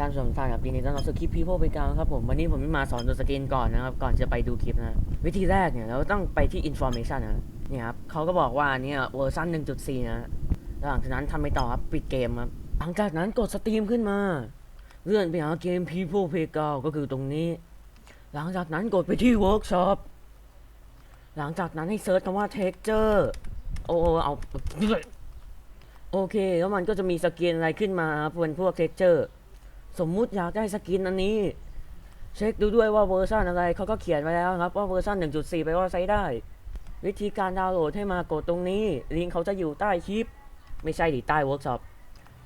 ท่านผู้ชมท่านครับยินดีต้อนรับสู่คลิปพีโพไปกลางครับผมวันนี้ผมมาสอนดูสกินก่อนนะครับ ก่อนจะไปดูคลิปนะ วิธีแรกเนี่ยเราต้องไปที่ information นะเนี่ยครับเขาก็บอกว่าเนี่ยเวอร์ชัน1.4 นะหลังจากนั้นทำไปต่อครับปิดเกมครับหลังจากนั้นกดสตรีมขึ้นมา เลื่อนไปหาเกม People Playground ก็คือตรงนี้ หลังจากนั้นกดไปที่ Workshop หลังจากนั้นให้เซิร์ชคำว่า Texture โอ้เอาโอเคแล้วมันก็จะมีสกินอะไรขึ้นมาครับเป็นพวก Texture สมมุติอยากได้สกินอันนี้ เช็คดูด้วยว่าเวอร์ชันอะไรเขาก็เขียนไว้แล้วครับ ว่าเวอร์ชัน1.4 ไปว่าใช้ได้ วิธีการดาวน์โหลดให้มากดตรงนี้ลิงก์เขาจะอยู่ใต้คลิป ไม่ใช่ดิใต้เวิร์กช็อป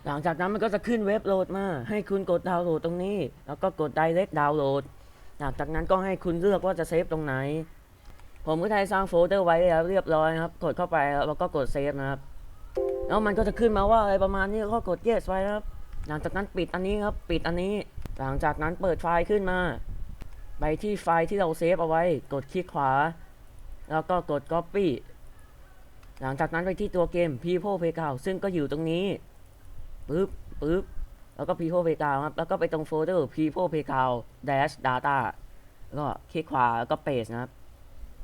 หลังจากนั้นมันก็จะขึ้นเว็บโหลดมา ให้คุณกดดาวน์โหลดตรงนี้ แล้วก็กด direct download หลังจากนั้นก็ให้คุณเลือกว่าจะเซฟตรงไหน ผมก็ได้สร้างโฟลเดอร์ไว้แล้วเรียบร้อยครับ กดเข้าไปแล้วก็กดเซฟนะครับ แล้วมันก็จะขึ้นมาว่าอะไรประมาณนี้ก็กด yes ไว้ครับ หลังจากนั้นปิดอันนี้ครับปิดอันนี้ หลังจากนั้นเปิดไฟล์ขึ้นมา ไปที่ไฟล์ที่เราเซฟเอาไว้ กดคลิกขวา แล้วก็กด copy หลังจากนั้นไปที่ตัวเกม people playground ซึ่งก็อยู่ตรงนี้ปึ๊บปึ๊บแล้วก็ people playground ครับ แล้วก็ไปตรงโฟลเดอร์ people playground dash data แล้วก็คลิกขวาแล้วก็ paste นะครับ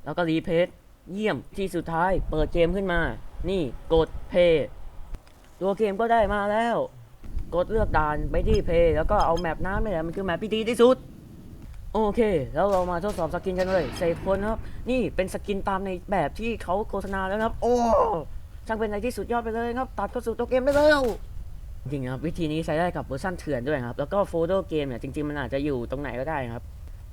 แล้วก็ replace เยี่ยมที่สุดท้ายเปิดเกมขึ้นมา นี่กด play ตัวเกมก็ได้มาแล้ว กดเลือกด่านไปที่ play แล้วก็เอาแมปน้ำนี่แหละมันคือแมปที่ดีที่สุด โอเค แล้วเรามาทดสอบสกินกันเลยเซฟคนครับ นี่เป็นสกินตามในแบบที่เขาโฆษณาแล้วนะครับ โอ้ช่างเป็นอะไรที่สุดยอดไปเลยครับ ตัดเข้าสู่ตัวเกมได้แล้วจริงครับวิธีนี้ใช้ได้กับเวอร์ชันเถื่อนด้วยครับ แล้วก็โฟลเดอร์เกมเนี่ยจริงๆมันอาจจะอยู่ตรงไหนก็ได้ครับ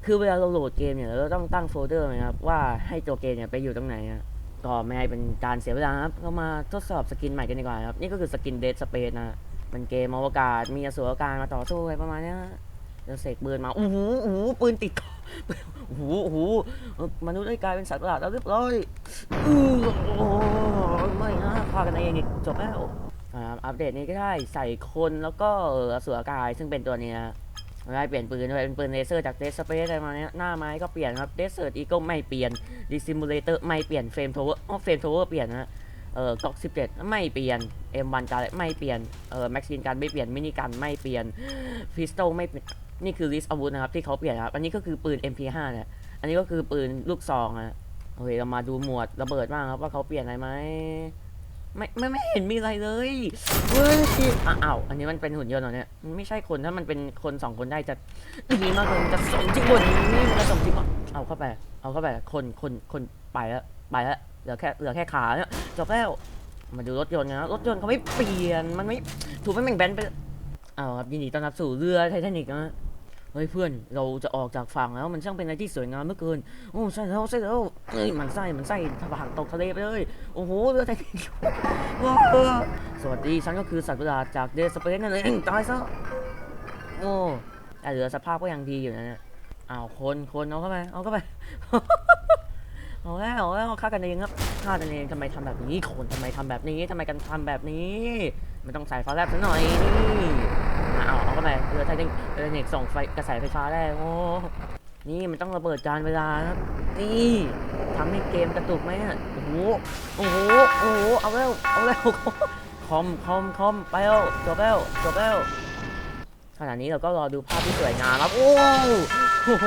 คือเวลาเราโหลดเกมเนี่ยเราต้องตั้งโฟลเดอร์นะครับว่าให้ตัวเกมเนี่ยไปอยู่ตรงไหนอะก็ไม่ให้เป็นการเสียเวลาครับเรามาทดสอบสกินใหม่กันดีกว่าครับ นี่ก็คือสกินเด d สเปซนะ มันเกมอวกาศมีอสูรกายมาต่อสู้อะไรประมาณเนี้ยแล้วเสกปืนมาโอ้โหโอ้โหปืนติดคอโอ้โหโอ้โหเอ่อมนุษย์ได้กลายเป็นสัตว์ประหลาดแล้วเรียบร้อยอื้อโอ้ไม่นะฆ่ากันเองอีกจบแล้วอ่าอัปเดตนี้ก็ได้ใส่คนแล้วก็อสูรกายซึ่งเป็นตัวเนี้ยได้เปลี่ยนปืนด้วยเป็นปืนเลเซอร์จากเดสเปซอะไรมาเนี้ยหน้าไม้ก็เปลี่ยนครับเดสเซอร์อีก็ไม่เปลี่ยนดิซิมูเลเตอร์ไม่เปลี่ยนเฟรมโทเวอร์อ๋อเฟรมโทเวอร์เปลี่ยนนะ เออก๊อกสิบเจ็ดไม่เปลี่ยน M1 การไม่เปลี่ยนเออแม็กซินการไม่เปลี่ยนมินิกันไม่เปลี่ยนพิสโตไม่เปลี่ยนนี่คือลิสต์อาวุธนะครับที่เขาเปลี่ยนครับอันนี้ก็คือปืน MP5 เนี่ยอันนี้ก็คือปืนลูกซองนะโอเคเรามาดูหมวดระเบิดบ้างครับว่าเขาเปลี่ยนอะไรไหมไม่ไม่ไม่เห็นมีอะไรเลยเฮ้ยอ้าวอันนี้มันเป็นหุ่นยนต์เหรอเนี่ยมันไม่ใช่คนถ้ามันเป็นคนสองคนได้จะดีมากเลยมันจะสมจริงกว่านี้มันจะสมจริงเอาเข้าไป เอาเข้าไปคนคนคนไปแล้วไปแล้วเหลือแค่เหลือแค่ขาเนี่ย จบแล้ว มาดูรถยนต์นะรถยนต์เขาไม่เปลี่ยน มันไม่ถูกไม่แม่งแบนไปเอาครับยินดีต้อนรับสู่เรือไททานิกนะเฮ้ยเพื่อนเราจะออกจากฝั่งแล้วมันช่างเป็นอะไรที่สวยงามเหลือเกินโอ้ใช่แล้วใช่แล้วเอ้ยมันไส้มันไส้ทะบางตกทะเลไปเลยโอ้โหเรือไททานิกว้าวสวัสดีฉันก็คือสัตว์ประหลาดจากเดสเปนนั่นเองตายซะโอ้แต่เหลือสภาพก็ยังดีอยู่นะเนี่ยอ้าวคนคนเอาเข้าไปเอาเข้าไป แล้วเอาแล้วฆ่ากันเองครับฆ่ากันเองทำไมทำแบบนี้คนทำไมทำแบบนี้ทำไมกันทำแบบนี้มันต้องใส่ฟ้าแลบซะหน่อยนี่อะเอาเอาเข้าไปเรือไทเทคเรือเทคส่งไฟกระแสไฟฟ้าได้โอ้นี่มันต้องระเบิดจานเวลาครับนี่ทำให้เกมกระตุกไหมอะโอ้โหโอ้โหโอ้โหเอาแล้วเอาแล้วคอมคอมคอมไปแล้วจบแล้วจบแล้วขณะนี้เราก็รอดูภาพที่สวยงามครับโอ้โห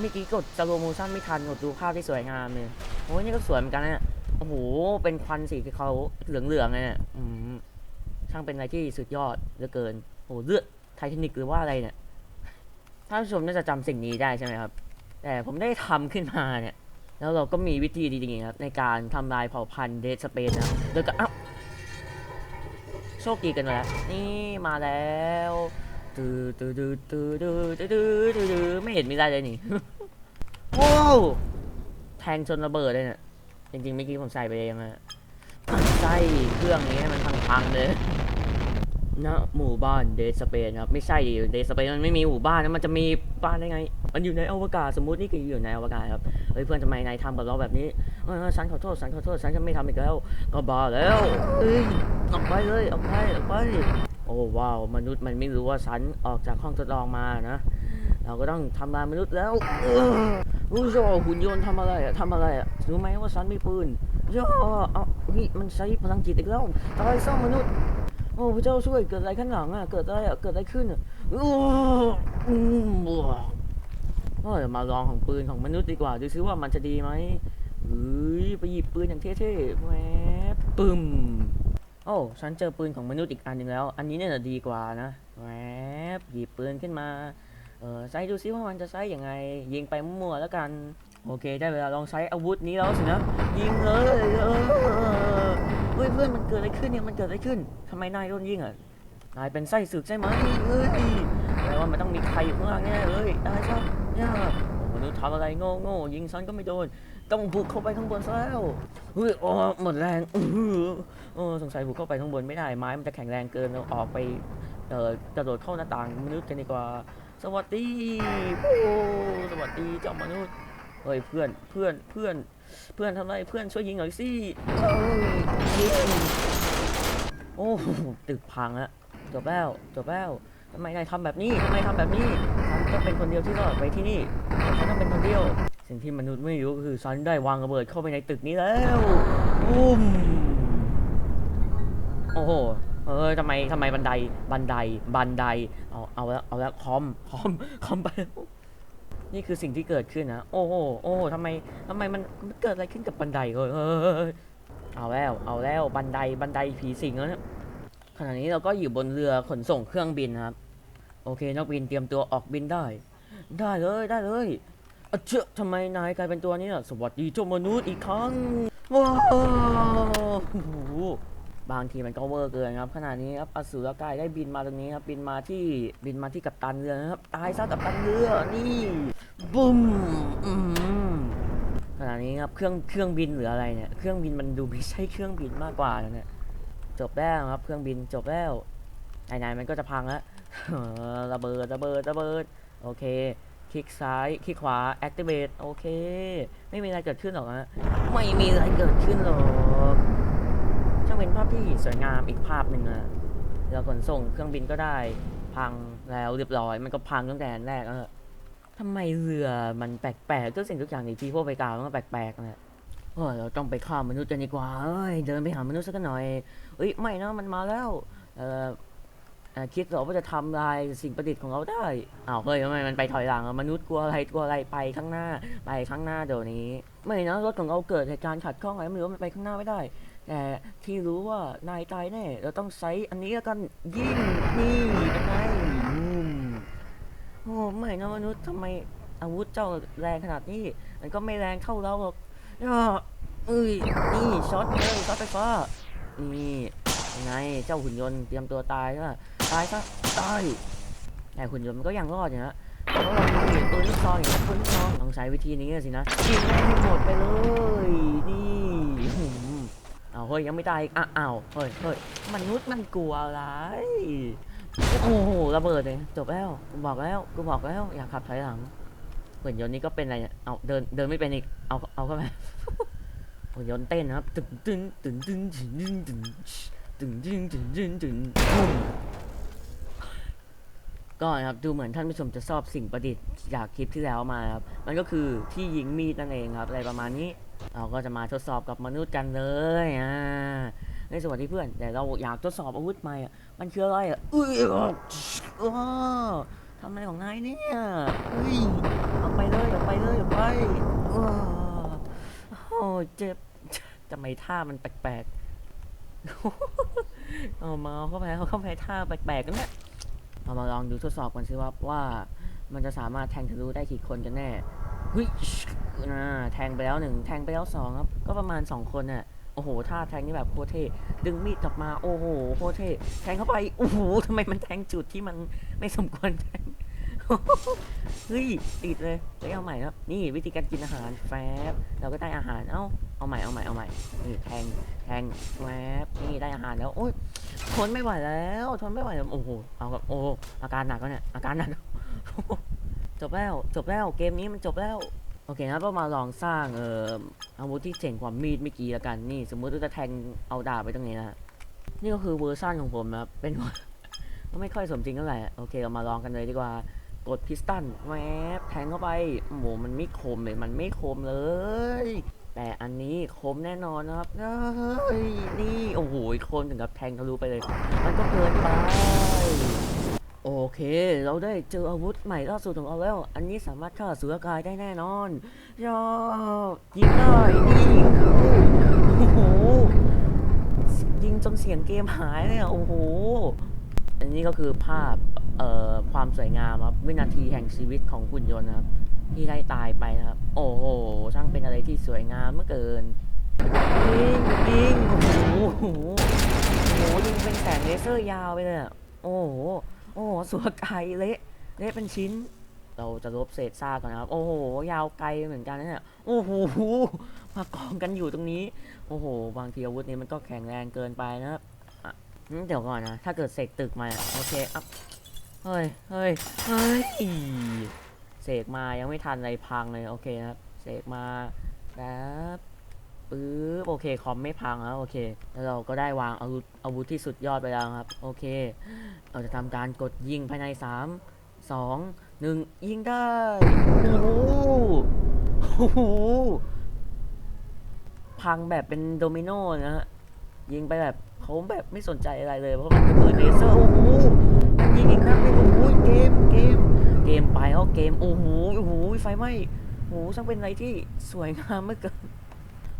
เมื่อกี้กดสโลโมชั่นไม่ทันกดดูภาพที่สวยงามเลยโอ้ยนี่ก็สวยเหมือนกันนะโอ้โหเป็นควันสีเขาเหลืองๆเลยเนี่ยอืมช่างเป็นอะไรที่สุดยอดเหลือเกินโอ้โหเลือดไททานิกหรือว่าอะไรเนี่ยท่านผู้ชมน่าจะจำสิ่งนี้ได้ใช่ไหมครับ แต่ผมได้ทำขึ้นมาเนี่ย แล้วเราก็มีวิธีดีๆครับ ในการทำลายเผ่าพันธุ์เดสเปนนะครับโดยก็อ้าโชคดีกันแล้วนี่มาแล้ว ตือตือตือตือตือตือตือตือตือไม่เห็นมีอะไรเลยนี่โอ้วแทงจนระเบิดเลยเนี่ยจริงๆเมื่อกี้ผมใส่ไปเองอะใส่เครื่องนี้มันพังๆเลยณหมู่บ้านเดสเปนครับไม่ใช่เดสเปนมันไม่มีหมู่บ้านนะมันจะมีบ้านได้ไง มันอยู่ในอวกาศสมมุตินี่คืออยู่ในอวกาศครับเฮ้ยเพื่อนทำไมนายทำกับเราแบบนี้เออฉันขอโทษฉันขอโทษฉันจะไม่ทำอีกแล้ว ก็บ้าแล้วเอ้ยออกไปเลยออกไปออกไป อ้ว้าวมนุษย์มันไม่รู้ว่าฉันออกจากห้องทดลองมานะ เราก็ต้องทำลายมนุษย์แล้วรู้โจหุ่นยนต์ทำอะไรอะทำอะไรอะรู้ไหมว่าฉันมีปืนโย่เอานี่มันใช้พลังจิตอีกแล้วตายซะมนุษย์ โอ้พระเจ้าช่วยเกิดอะไรข้างหลังอะเกิดอะไรอะเกิดอะไรขึ้นอะอู้อืมบัวเออมาลองของปืนของมนุษย์ดีกว่าดูซิว่ามันจะดีไหมเฮ้ยไปหยิบปืนอย่างเท่ๆแหวบปึ้ม โอ้ฉันเจอปืนของมนุษย์อีกอันหนึ่งแล้ว อันนี้เนี่ยจะดีกว่านะแหวบหยิบปืนขึ้นมาเออใช้ดูซิว่ามันจะใช้ยังไง ยิงไปมั่วแล้วกัน โอเค ได้เวลาลองใช้อาวุธนี้แล้วสินะ ยิงเลยเออเฮ้ยเพื่อนมันเกิดอะไรขึ้นเนี่ยมันเกิดอะไรขึ้นทำไมนายโดนยิงอะนายเป็นไส้ศึกใช่ไหมเฮ้ยแปลว่ามันต้องมีใครอยู่ข้างล่างแน่เลยอะไรครั ทำอะไรโง่โง่ยิงฉันก็ไม่โดน ต้องบุกเข้าไปข้างบนซะแล้วเฮ้ยโอ้หมดแรงอื้ออสงสัยบุกเข้าไปข้างบนไม่ได้ไม้มันจะแข็งแรงเกินเราออกไปเอ่อกระโดดเข้าหน้าต่างมนุษย์กันดีกว่า สวัสดีโอ้สวัสดีเจ้ามนุษย์เฮ้ยเพื่อนเพื่อนเพื่อน เพื่อนทำไรเพื่อนช่วยยิงหน่อยสิโอ้ตึกพังแล้วจบแล้วจบแล้วทำไมนายทำแบบนี้ทำไมทำแบบนี้ฉันต้องเป็นคนเดียวที่รอดไปที่นี่ ต้องเป็นคนเดียว สิ่งที่มนุษย์ไม่รู้ก็คือฉันได้วางระเบิดเข้าไปในตึกนี้แล้วอุ้มโอ้โหเอ้ยทำไมทำไมบันไดบันไดบันไดเอาเอาแล้วเอาแล้วคอมคอมคอมไปแล้วนี่คือสิ่งที่เกิดขึ้นนะโอ้โหโอ้โหทำไมทำไมมันมันเกิดอะไรขึ้นกับบันไดเฮ้ยเฮ้ยเฮ้ยเฮ้ยเอาแล้วเอาแล้วบันไดบันไดผีสิงแล้วเนี่ยขณะนี้เราก็อยู่บนเรือขนส่งเครื่องบินนะครับ โอเคนักบินเตรียมตัวออกบินได้ ได้เลยได้เลย อเชื่อทำไมนายกลายเป็นตัวนี้ล่ะสวัสดีเจ้ามนุษย์อีกครั้ง ว้าวโอ้โหบางทีมันก็เวอร์เกินครับขณะนี้ครับอสูรกายได้บินมาตรงนี้ครับบินมาที่บินมาที่กัปตันเรือนะครับตายซะกัปตันเรือนี่บุ้มอืมขณะนี้ครับเครื่องเครื่องบินหรืออะไรเนี่ยเครื่องบินมันดูไม่ใช่เครื่องบินมากกว่าแล้วเนี่ยจบแล้วครับเครื่องบินจบแล้วไหนๆมันก็จะพังแล้วระเบิดระเบิดระเบิดโอเค คลิกซ้าย คลิกขวา activate โอเค ไม่มีอะไรเกิดขึ้นหรอกฮะ ไม่มีอะไรเกิดขึ้นหรอกช่างเป็นภาพที่สวยงามอีกภาพหนึ่งอะเราขนส่งเครื่องบินก็ได้ พังแล้วเรียบร้อย มันก็พังตั้งแต่แรกแล้วอทำไมเรือมันแปลกๆทุกสิ่งทุกอย่างในที่พวกไปกาวมันแปลกๆนะเฮ้เราต้องไปฆ่ามนุษย์กันดีกว่าเอ้ย เดินไปหามนุษย์สักหน่อยเอ้ย ไม่นะ มันมาแล้ว เออ คิดเหรอว่าจะทำลายสิ่งประดิษฐ์ของเราได้อ้าวเฮ้ยทำไมมันไปถอยหลังอะมนุษย์กลัวอะไรกลัวอะไรไปข้างหน้าไปข้างหน้าเดี๋ยวนี้ ไม่นะรถของเราเกิดเหตุการณ์ขัดข้องอะไรไม่รู้มันไปข้างหน้าไม่ได้แต่ที่รู้ว่านายตายแน่เราต้องใช้อันนี้แล้วกันยิงนี่เป็นไงอืมโอ้ไม่นะมนุษย์ทำไมอาวุธเจ้าแรงขนาดนี้ มันก็ไม่แรงเท่าเราหรอกย่าเอ้ยนี่ช็อตเลยช็อตไฟฟ้านี่ยังไงเจ้าหุ่นยนต์เตรียมตัวตายซะ ตายซะตายแต่หุ่นยนต์มันก็ยังรอดอยู่นะเพราะเรามีปืนลูกซองอย่างนี้ปืนลูกซองต้องใช้วิธีนี้สินะยิงแม่งให้หมดไปเลยนี่หืมอ้าเฮ้ยยังไม่ตายอะอ้าวเฮ้ยเฮ้ยมนุษย์มันกลัวอะไรโอ้โหระเบิดเลยจบแล้วกูบอกแล้วกูบอกแล้วอย่าขับถอยหลังหุ่นยนต์นี้ก็เป็นอะไรเนี่ยเอาเดินเดินไม่เป็นอีกเอาเอาเข้าไปหุ่นยนต์เต้นนะครับตึงตึงตึงตึงตึงตึงตึงตึงตึงตึงตึงตึงตึง ก็นะครับดูเหมือนท่านผู้ชมจะชอบสิ่งประดิษฐ์จากคลิปที่แล้วมาครับมันก็คือที่ยิงมีดนั่นเองครับ อะไรประมาณนี้เราก็จะมาทดสอบกับมนุษย์กันเลยอ่าในสวัสดีเพื่อนแต่เราอยากทดสอบอาวุธใหม่อะมันคืออะไรอะอุ้ยอ้าวทำอะไรของนายเนี่ยเฮ้ยออกไปเลยออกไปเลยออกไปอ้โอ้เจ็บทำไมท่ามันแปลกๆเอามาเข้าไปเอาเข้าไปท่าแปลกๆกันเนี่ย เอามาลองดูทดสอบกันสิว่าว่ามันจะสามารถแทงทะลุได้กี่คนกันแน่เฮ้ยอ่าแทงไปแล้วหนึ่งแทงไปแล้วสองครับ ก็ประมาณสองคนน่ะ โอ้โห ท่าแทงนี่แบบโคตรเท ดึงมีดกลับมา โอ้โห โคตรเท แทงเข้าไป โอ้โหทำไมมันแทงจุดที่มันไม่สมควรแทง เฮ้ย ติดเลยเฮ้ยเอาใหม่ครับ นี่วิธีการกินอาหารแฟบเราก็ได้อาหาร เอ้า เอาใหม่ เอาใหม่ เอาใหม่ นี่แทง แทงแวบนี่ได้อาหารแล้ว โอ้ย ทนไม่ไหวแล้วทนไม่ไหวแล้วโอ้โหเอากับโอ้อาการหนักแล้วเนี่ยอาการหนักจบแล้วจบแล้วเกมนี้มันจบแล้วโอเคนะเรามาลองสร้างเอ่ออาวุธที่เจ๋งกว่ามีดเมื่อกี้ละกันนี่ สมมุติว่าจะแทงเอาดาบไปตรงนี้นะนี่ก็คือเวอร์ชันของผมนะครับเป็นก็ไม่ค่อยสมจริงเท่าไหร่โอเคเรามาลองกันเลยดีกว่ากดพิสตันแวบแทงเข้าไปโอ้โหมันไม่คมเลยมันไม่คมเลย แต่อันนี้คมแน่นอนนะครับเฮ้ยนี่โอ้โหคมถึงกับแทงทะลุไปเลย มันก็เกินไป โอเค เราได้เจออาวุธใหม่ล่าสุดของเราแล้ว อันนี้สามารถฆ่าสุรกายได้แน่นอนยอยิงได้นี่โอ้โหยิงจนเสียงเกมหายเลยอะโอ้โห อันนี้ก็คือภาพเอ่อความสวยงามครับวินาทีแห่งชีวิตของหุ่นยนต์นะครับ ที่ได้ตายไปนะครับ โอ้โห ช่างเป็นอะไรที่สวยงามเมื่อเกิน ยิงยิงโอ้โหโอ้โหโอ้โหยิงเป็นแสงเลเซอร์ยาวไปเลยอะโอ้โห โอ้โหสัวไก่เละ เละเป็นชิ้น เราจะลบเศษซากก่อนนะครับ โอ้โห ยาวไกลเหมือนกันนะเนี่ย โอ้โห มากองกันอยู่ตรงนี้ โอ้โห บางทีอาวุธนี้มันก็แข็งแรงเกินไปนะครับอะอืมเดี๋ยวก่อนนะ ถ้าเกิดเสกตึกมา โอเคอัพเฮ้ย เฮ้ย เฮ้ย เสกมายังไม่ทันอะไรพังเลยโอเคครับเสกมาแล้วปึ๊บโอเคคอมไม่พังแล้วโอเค แล้วเราก็ได้วางอาวุธอาวุธที่สุดยอดไปแล้วครับ โอเค เราจะทำการกดยิงภายใน 3 2 1 ยิงได้โอ้โหโอ้โหพังแบบเป็นโดมิโนนะฮะยิงไปแบบเขาแบบไม่สนใจอะไรเลยเพราะมันเป็นปืนเลเซอร์โอ้โหยิงอีกนัดนึงโอ้โหเกม มเกมไปแล้วเกม โอ้โหโอ้โหไฟไหม้โอ้โหช่างเป็นอะไรที่สวยงามเหลือเกิน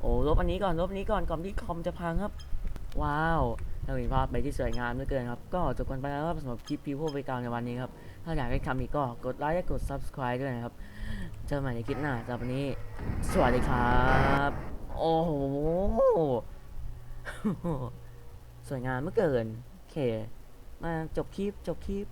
โอ้ลบอันนี้ก่อนลบอันนี้ก่อนก่อนที่คอมจะพังครับ ว้าวเราเห็นภาพไปที่สวยงามเหลือเกินครับ ก็จบกันไปแล้วครับสำหรับคลิปพีโพไปกลางในวันนี้ครับ ถ้าอยากให้ทำอีกก็กดไลค์และกด subscribe ด้วยนะครับ เจอกันใหม่ในคลิปหน้าสำหรับวันนี้ สวัสดีครับ โอ้โห สวยงามเมื่อเกิน โอเค มาจบคลิปจบคลิป